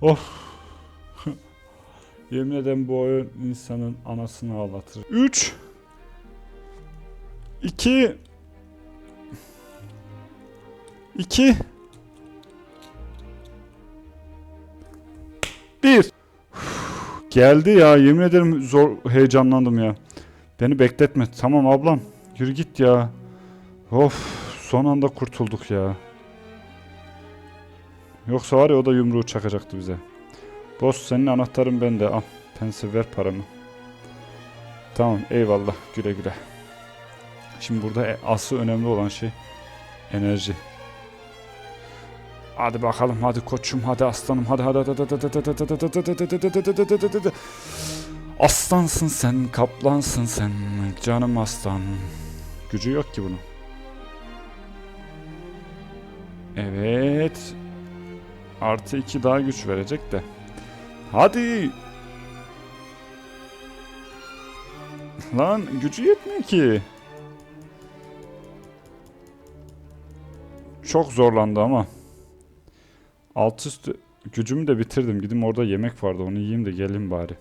Of. Yemin ederim bu oyun insanın anasını ağlatır. 3 2 2 1 Geldi ya yemin ederim zor heyecanlandım ya. Beni bekletme. Tamam ablam. Yürü git ya. Of son anda kurtulduk ya. Yoksa var ya o da yumruğu çakacaktı bize. Boss senin anahtarın bende. Al. Pense ver paramı. Tamam eyvallah güle güle. Şimdi burada e- asıl önemli olan şey enerji. Hadi bakalım hadi koçum hadi aslanım hadi hadi hadi hadi hadi hadi hadi hadi hadi. Aslansın sen kaplansın sen canım aslan. Gücü yok ki bunun. Evet. Artı iki daha güç verecek de. Hadi. Lan gücü yetmiyor ki. Çok zorlandı ama. Alt üstü gücümü de bitirdim. Gideyim orada yemek vardı. Onu yiyeyim de gelin bari.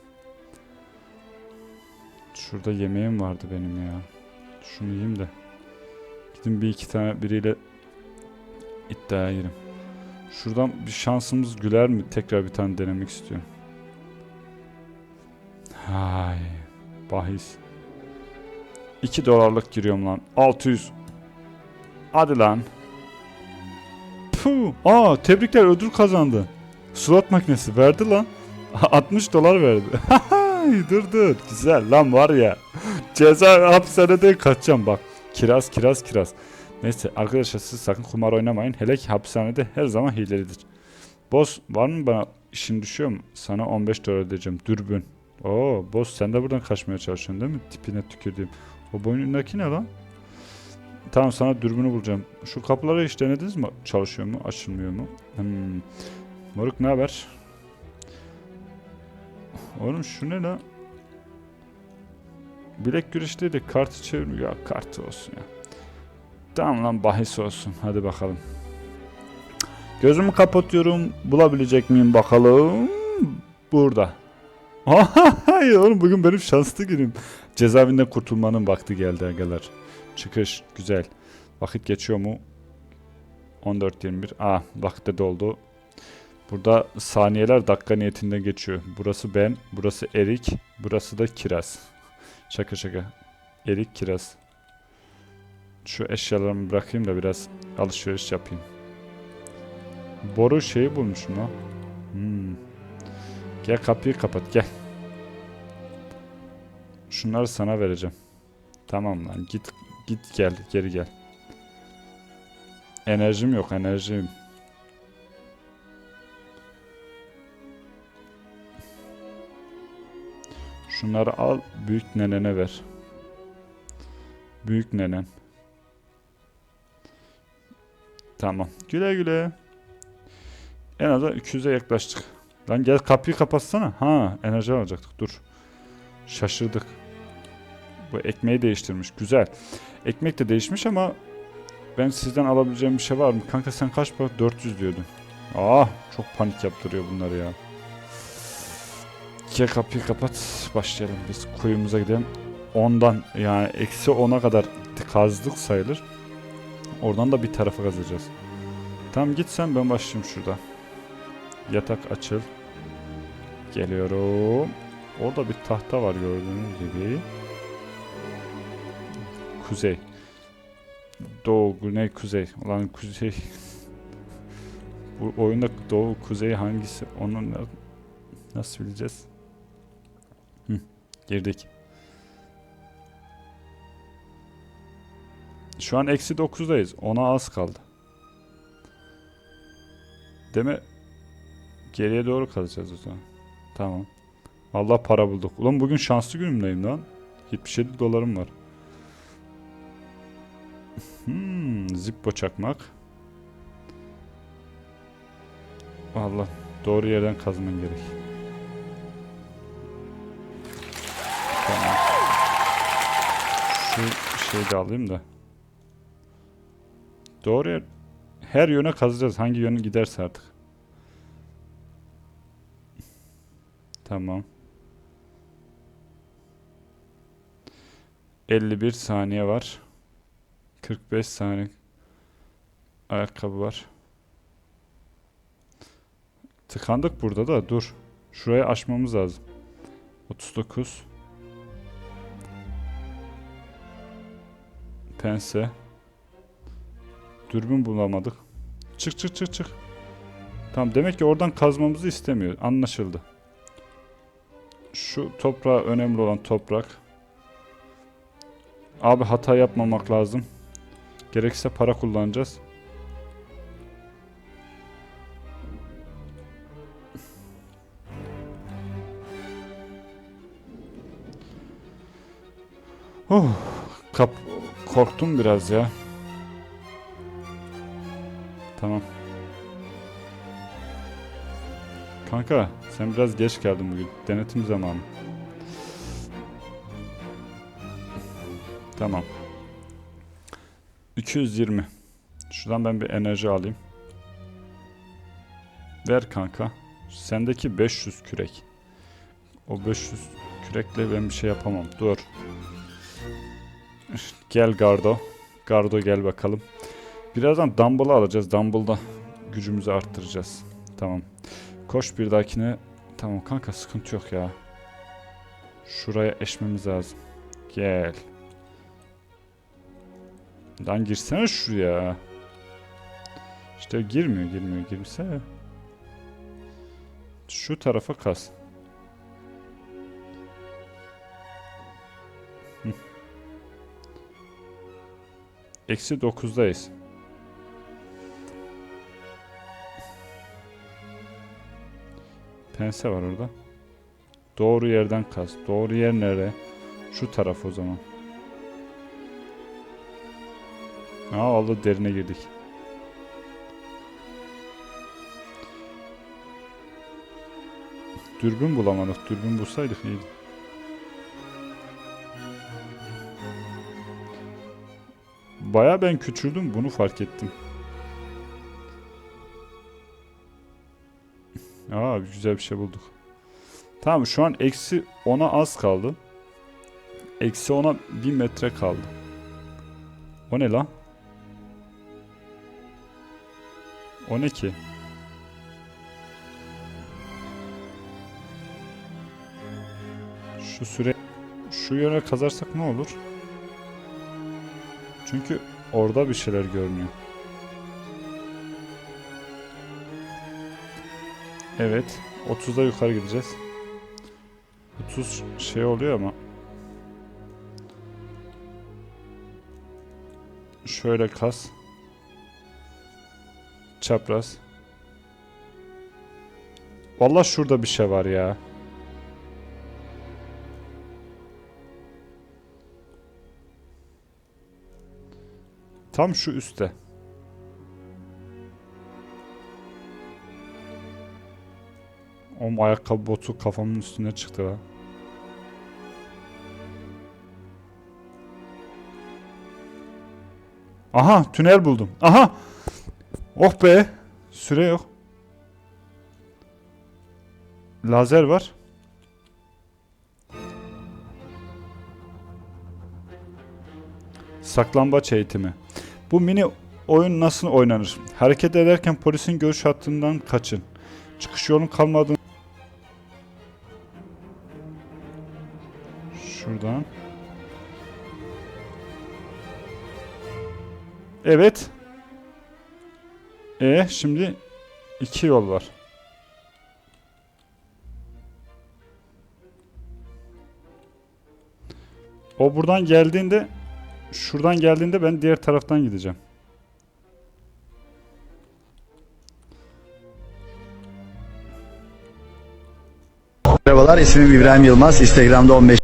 Şurada yemeğim vardı benim ya. Şunu yiyeyim de. Gidin bir iki tane biriyle iddiaya girin. Şuradan bir şansımız güler mi? Tekrar bir tane denemek istiyorum. Hay. Bahis. 2 dolarlık giriyorum lan. 600. Hadi lan. Puh. Aa tebrikler ödül kazandı. Slot makinesi verdi lan. 60 dolar verdi. dur dur. Güzel lan var ya. Ceza hapishanede kaçacağım bak. Kiraz kiraz kiraz. Neyse arkadaşlar siz sakın kumar oynamayın. Hele ki hapishanede her zaman hilelidir. Boss var mı bana işin düşüyor mu? Sana 15 dolar ödeyeceğim. Dürbün. Oo boss sen de buradan kaçmaya çalışıyorsun değil mi? Tipine tükürdüğüm. O boynundaki ne lan? Tamam sana dürbünü bulacağım. Şu kapıları hiç denediniz mi? Çalışıyor mu? Açılmıyor mu? Hmm. Moruk ne haber? Oğlum şu ne lan? Bilek güreşteydi. Kartı çevir. Ya kartı olsun ya. Tamam lan bahis olsun. Hadi bakalım. Gözümü kapatıyorum. Bulabilecek miyim bakalım. Burada. Hayır oğlum bugün benim şanslı günüm. Cezaevinden kurtulmanın vakti geldi agalar. Çıkış güzel. Vakit geçiyor mu? 14.21. Aa vakit de doldu. Burada saniyeler dakika niyetinde geçiyor. Burası ben, burası Erik, burası da Kiraz. Şaka şaka. Erik Kiraz. Şu eşyalarımı bırakayım da biraz alışveriş yapayım. Boru şeyi bulmuşum ha. Hmm. Gel kapıyı kapat gel. Şunları sana vereceğim. Tamam lan git git gel geri gel. Enerjim yok enerjim. Şunları al büyük nenene ver. Büyük nenem. Tamam. Güle güle. En azından 200'e yaklaştık. Lan gel kapıyı kapatsana. Ha enerji alacaktık. Dur. Şaşırdık. Bu ekmeği değiştirmiş. Güzel. Ekmek de değişmiş ama ben sizden alabileceğim bir şey var mı? Kanka sen kaç para? 400 diyordun. Ah çok panik yaptırıyor bunları ya. Gel kapıyı kapat. Başlayalım biz kuyumuza gidelim. Ondan yani eksi 10'a kadar kazdık sayılır. Oradan da bir tarafa kazacağız. Tamam git sen ben başlayayım şurada. Yatak açıl. Geliyorum. Orada bir tahta var gördüğünüz gibi. Kuzey. Doğu, güney, kuzey. Ulan kuzey. Bu oyunda doğu, kuzey hangisi? Onu na- nasıl bileceğiz? Hı, girdik. Şu an eksi 9'dayız. Ona az kaldı. Deme geriye doğru kalacağız o zaman. Tamam. Allah para bulduk. Ulan bugün şanslı günümdeyim lan. 77 dolarım var. Hmm, zippo çakmak. Allah doğru yerden kazman gerek. Tamam. Şu şeyi de alayım da. Doğru. Her yöne kazacağız. Hangi yöne giderse artık. Tamam. 51 saniye var. 45 saniye. Ayakkabı var. Tıkandık burada da dur. Şurayı aşmamız lazım. 39. Pense. Dürbün bulamadık. Çık çık çık çık. Tamam demek ki oradan kazmamızı istemiyor. Anlaşıldı. Şu toprağa önemli olan toprak. Abi hata yapmamak lazım. Gerekirse para kullanacağız. Oh, kap korktum biraz ya. Tamam. Kanka sen biraz geç geldin bugün. Denetim zamanı. Tamam. 220. Şuradan ben bir enerji alayım. Ver kanka. Sendeki 500 kürek. O 500 kürekle ben bir şey yapamam. Dur. Gel Gardo. Gardo gel bakalım. Birazdan Dumble'ı alacağız. Dumble'da gücümüzü arttıracağız. Tamam. Koş bir dahakine. Tamam kanka sıkıntı yok ya. Şuraya eşmemiz lazım. Gel. Lan girsene şuraya. İşte girmiyor girmiyor girse. Şu tarafa kas. Eksi 9'dayız. Pense var orada. Doğru yerden kaz. Doğru yer nere? Şu taraf o zaman. Aa oldu derine girdik. Dürbün bulamadık. Dürbün bulsaydık iyiydi. Baya ben küçüldüm bunu fark ettim. Aa güzel bir şey bulduk. Tamam şu an eksi 10'a az kaldı. Eksi 10'a 1 metre kaldı. O ne lan? O ne ki? Şu süre şu yöne kazarsak ne olur? Çünkü orada bir şeyler görünüyor. Evet. 30'da yukarı gideceğiz. 30 şey oluyor ama. Şöyle kas. Çapraz. Vallahi şurada bir şey var ya. Tam şu üstte. O ayakkabı botu kafamın üstüne çıktı ha. Aha tünel buldum. Aha. Oh be. Süre yok. Lazer var. Saklambaç eğitimi. Bu mini oyun nasıl oynanır? Hareket ederken polisin görüş hattından kaçın. Çıkış yolun kalmadığını... Şuradan. Evet. E şimdi iki yol var. O buradan geldiğinde şuradan geldiğinde ben diğer taraftan gideceğim. Merhabalar, ismim İbrahim Yılmaz. Instagram'da 15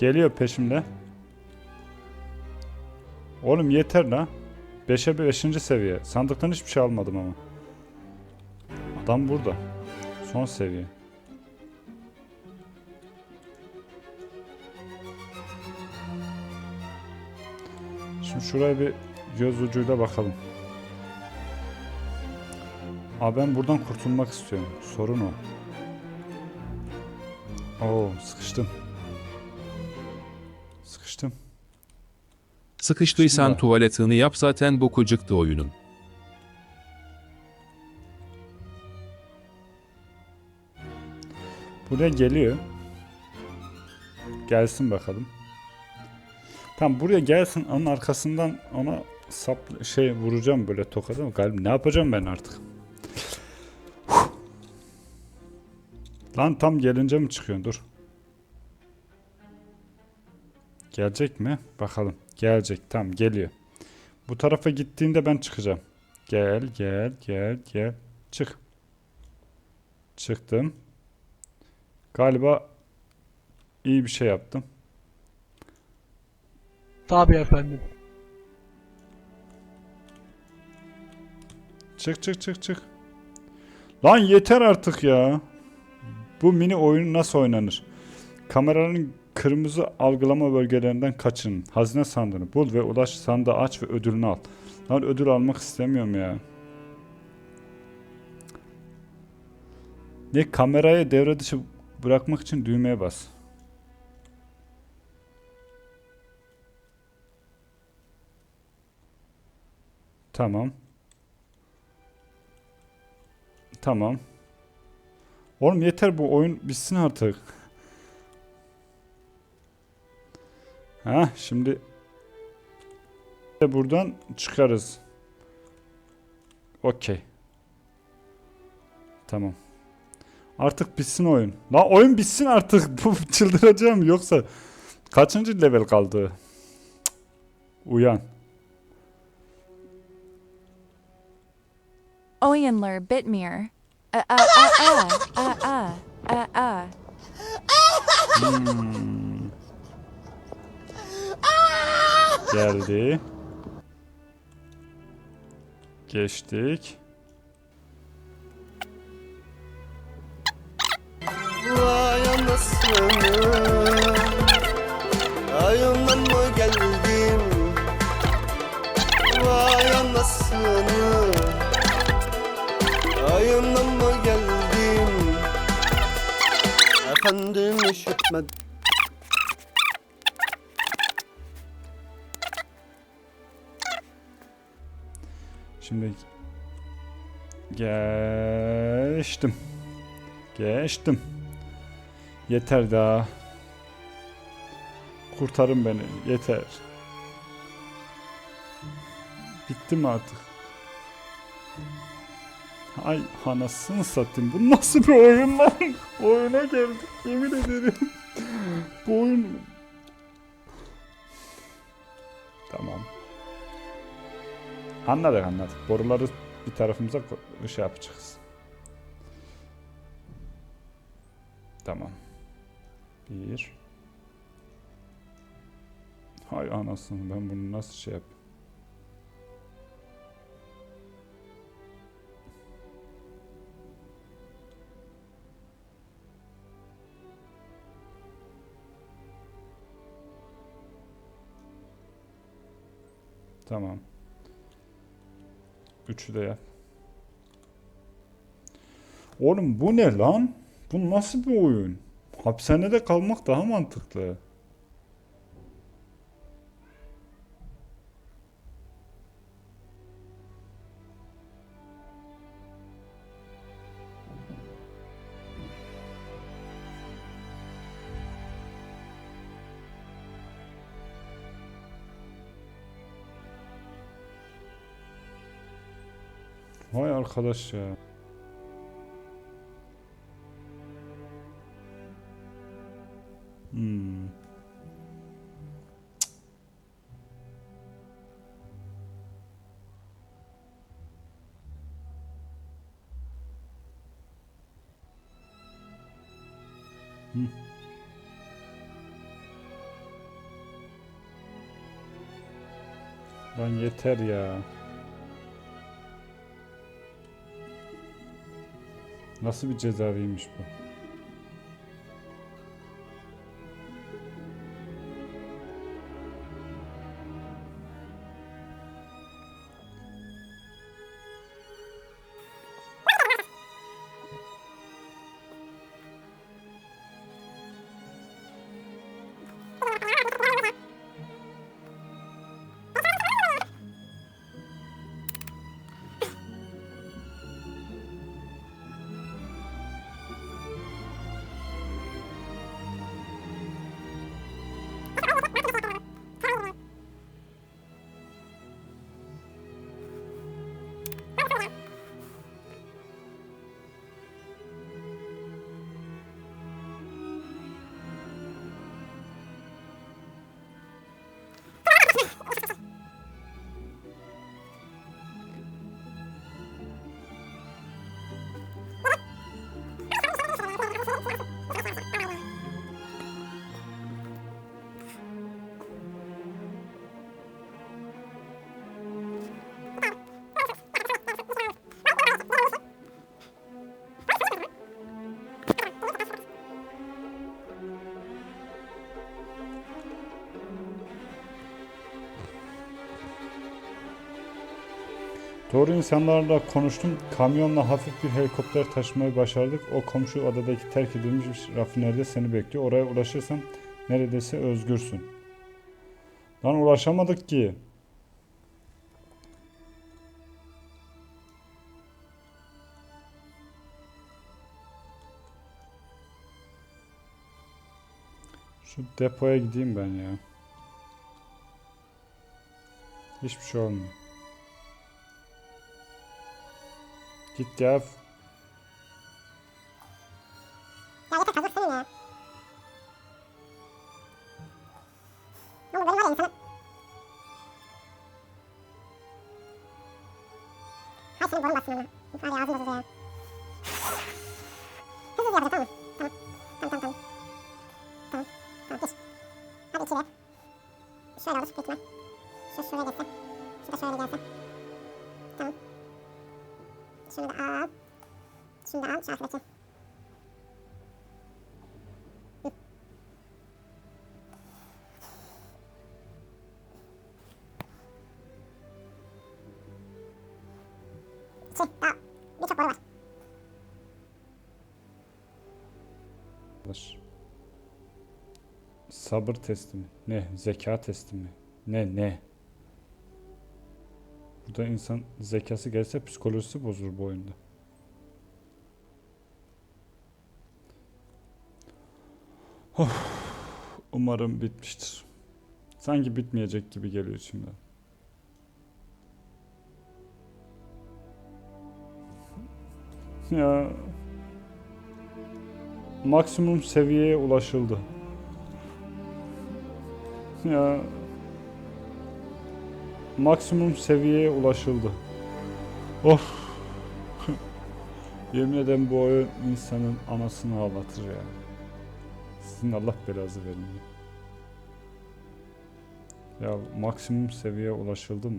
Geliyor peşimde. Oğlum yeter la. 5'e 5. seviye. Sandıktan hiçbir şey almadım ama. Adam burada. Son seviye. Şimdi şuraya bir göz ucuyla bakalım. Aa ben buradan kurtulmak istiyorum. Sorun o. Oo. Sıkıştım. Sıkıştıysan tuvaletini yap zaten bu kucuktu oyunun. Buraya geliyor. Gelsin bakalım. Tam buraya gelsin onun arkasından ona sap şey vuracağım böyle tokadı mı? Galiba ne yapacağım ben artık? Lan tam gelince mi çıkıyorsun? Dur. Gelecek mi? Bakalım. Gelecek. Tam geliyor. Bu tarafa gittiğinde ben çıkacağım. Gel, gel, gel, gel. Çık. Çıktım. Galiba iyi bir şey yaptım. Tabii efendim. Çık çık çık çık. Lan yeter artık ya. Bu mini oyun nasıl oynanır? Kameranın kırmızı algılama bölgelerinden kaçın. Hazine sandığını bul ve ulaş sandığı aç ve ödülünü al. Lan ödül almak istemiyorum ya. Ne kamerayı devre dışı bırakmak için düğmeye bas. Tamam. Tamam. Oğlum yeter bu oyun bitsin artık. Ha şimdi de buradan çıkarız. Okey. Tamam. Artık bitsin oyun. La oyun bitsin artık. Bu çıldıracağım yoksa kaçıncı level kaldı? Cık. Uyan. Oyenler Bitmere. Uh uh uh uh uh uh uh Geldi. Geçtik. Vay anasını. Ayından mı geldim? Vay anasını Ayından mı geldim? Efendim işitmedim Şimdi geçtim. Geçtim. Yeter daha. Kurtarın beni. Yeter. Bitti mi artık? Ay anasını satayım. Bu nasıl bir oyun lan? Oyuna geldik. Yemin ederim. Bu oyun... Tamam. Anladık anladık. Boruları bir tarafımıza şey yapacağız. Tamam. Bir. Hay anasını ben bunu nasıl şey yap? Tamam. Üçü de yap. Oğlum bu ne lan? Bu nasıl bir oyun? Hapishanede kalmak daha mantıklı. Arkadaş ya. Hmm. Hmm. Lan yeter ya. Nasıl bir cezaviymiş bu? Doğru insanlarla konuştum. Kamyonla hafif bir helikopter taşımayı başardık. O komşu adadaki terk edilmiş bir rafineride seni bekliyor. Oraya ulaşırsan neredeyse özgürsün. Lan ulaşamadık ki. Şu depoya gideyim ben ya. Hiçbir şey olmuyor. Git ya. Ya yeter kazık senin ya. Oğlum benim var ya insanı... Hay senin borun bassın ona. Var ya ağzım bozuldu ya. Hızlı hızlı yapacağız tamam mı? Tamam. Tamam tamam tamam. Tamam. Tamam geç. Hadi içeri. Şöyle olur ihtimal. Şu şuraya geçse. Şu da şöyle gelse. Tamam. Da al. Da al. Boru var. Arkadaş. Sabır testi mi? Ne? Zeka testi mi? Ne ne? Burada insan zekası gelse psikolojisi bozulur bu oyunda. Of, umarım bitmiştir. Sanki bitmeyecek gibi geliyor şimdi. Ya maksimum seviyeye ulaşıldı. Ya maksimum seviyeye ulaşıldı. Of. Yemin ederim bu oyun insanın anasını ağlatır ya. Sizin Allah belanızı verin. Ya maksimum seviyeye ulaşıldı mı?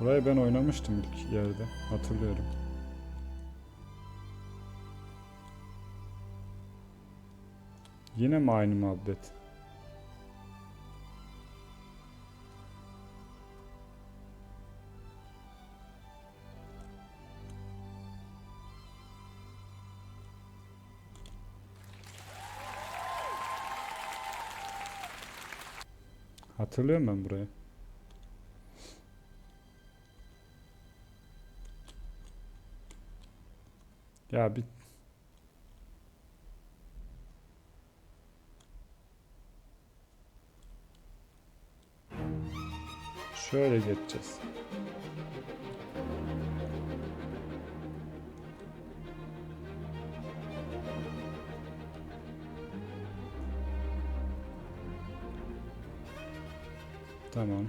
Burayı ben oynamıştım ilk yerde. Hatırlıyorum. Yine mi aynı muhabbet? Hatırlıyorum ben burayı. Ya bir Şöyle geçeceğiz. Tamam.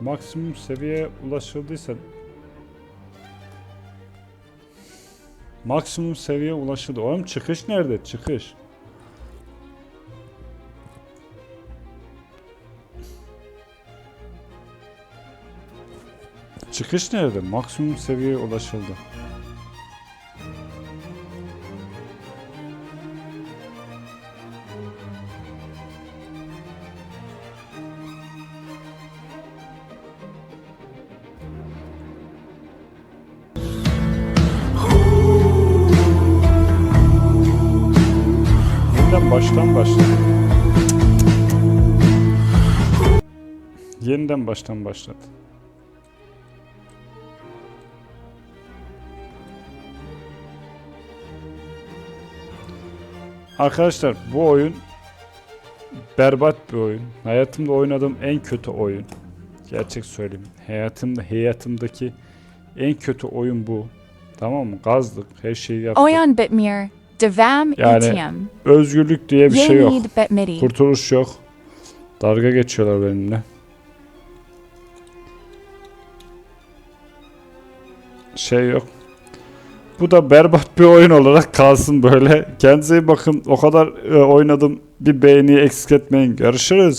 Maksimum seviyeye ulaşıldıysa Maksimum seviyeye ulaşıldı. Oğlum çıkış nerede? Çıkış. Çıkış nerede? Maksimum seviyeye ulaşıldı. Yeniden baştan başladı. Yeniden baştan başladı. Arkadaşlar bu oyun berbat bir oyun. Hayatımda oynadığım en kötü oyun. Gerçek söyleyeyim. Hayatımda hayatımdaki en kötü oyun bu. Tamam mı? Gazdık, her şeyi yaptık. Oyan Bitmir. Devam Yani. Özgürlük diye bir şey yok. Kurtuluş yok. Dalga geçiyorlar benimle. Şey yok. Bu da berbat bir oyun olarak kalsın böyle. Kendinize iyi bakın. O kadar e, oynadım. Bir beğeni eksik etmeyin. Görüşürüz.